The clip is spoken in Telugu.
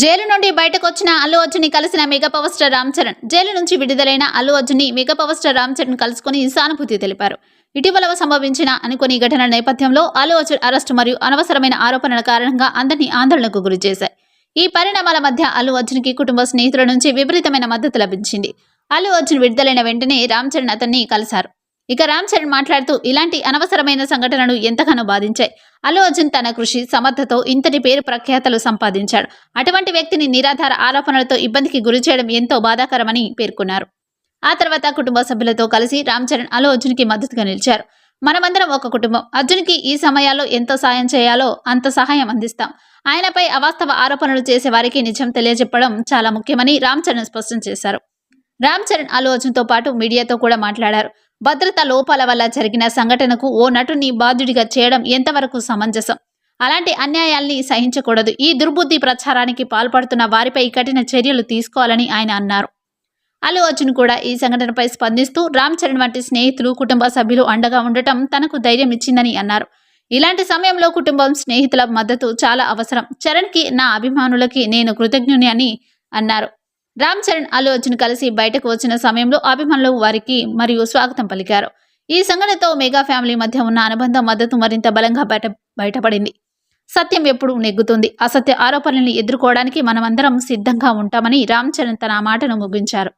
జైలు నుండి బయటకు వచ్చిన అల్లు అర్జున్ కలిసిన mega power star Ram Charan. Jail నుంచి విడుదలైన అల్లు అర్జున్ని mega power star Ram Charan కలుసుకుని సానుభూతి తెలిపారు. ఇటీవల సంభవించిన అనుకోని ఘటన నేపథ్యంలో అల్లు అర్జున్ అరెస్టు మరియు అనవసరమైన ఆరోపణల కారణంగా అందరినీ ఆందోళనకు గురిచేశాయి ఈ పరిణామాల మధ్య అల్లు అర్జున్కి కుటుంబ స్నేహితుల నుంచి విపరీతమైన మద్దతు లభించింది. అల్లు అర్జున్ విడుదలైన వెంటనే రామ్ చరణ్ అతన్ని కలిశారు. ఇక రామ్ చరణ్ మాట్లాడుతూ ఇలాంటి అనవసరమైన సంఘటనలు ఎంతగానో బాధించాయి. అల్లు అర్జున్ తన కృషి సమర్థతో ఇంతటి పేరు ప్రఖ్యాతలు సంపాదించాడు. అటువంటి వ్యక్తిని నిరాధార ఆరోపణలతో ఇబ్బందికి గురి చేయడం ఎంతో బాధాకరమని పేర్కొన్నారు. ఆ తర్వాత కుటుంబ సభ్యులతో కలిసి రామ్ చరణ్ అల్లు అర్జున్కి మద్దతుగా నిలిచారు. మనమందరం ఒక కుటుంబం. అర్జున్కి ఈ సమయాల్లో ఎంత సాయం చేయాలో అంత సహాయం అందిస్తాం. ఆయనపై అవాస్తవ ఆరోపణలు చేసే వారికి నిజం తెలియజెప్పడం చాలా ముఖ్యమని రామ్ చరణ్ స్పష్టం చేశారు. రామ్ చరణ్ అల్లు అర్జున్తో పాటు మీడియాతో కూడా మాట్లాడారు. భద్రత లోపాల వల్ల జరిగిన సంఘటనకు ఓ నటుని బాధ్యుడిగా చేయడం ఎంతవరకు సమంజసం? అలాంటి అన్యాయాల్ని సహించకూడదు. ఈ దుర్బుద్ధి ప్రచారానికి పాల్పడుతున్న వారిపై కఠిన చర్యలు తీసుకోవాలని ఆయన అన్నారు. అల్లు అర్జున్ కూడా ఈ సంఘటనపై స్పందిస్తూ రామ్ చరణ్ వంటి స్నేహితులు కుటుంబ సభ్యులు అండగా ఉండటం తనకు ధైర్యం ఇచ్చిందని అన్నారు. ఇలాంటి సమయంలో కుటుంబం స్నేహితుల మద్దతు చాలా అవసరం. చరణ్కి నా అభిమానులకి నేను కృతజ్ఞుని అని అన్నారు. రామ్ చరణ్ అల్లు అర్జున్ కలిసి బయటకు వచ్చిన సమయంలో అభిమానులు వారికి మరియు స్వాగతం పలికారు. ఈ సంఘటనతో మెగా ఫ్యామిలీ మధ్య ఉన్న అనుబంధం మద్దతు మరింత బలంగా బయట బయటపడింది. సత్యం ఎప్పుడు నెగ్గుతుంది. అసత్య ఆరోపణల్ని ఎదుర్కోవడానికి మనమందరం సిద్ధంగా ఉంటామని రామ్ చరణ్ తన మాటను ముగించారు.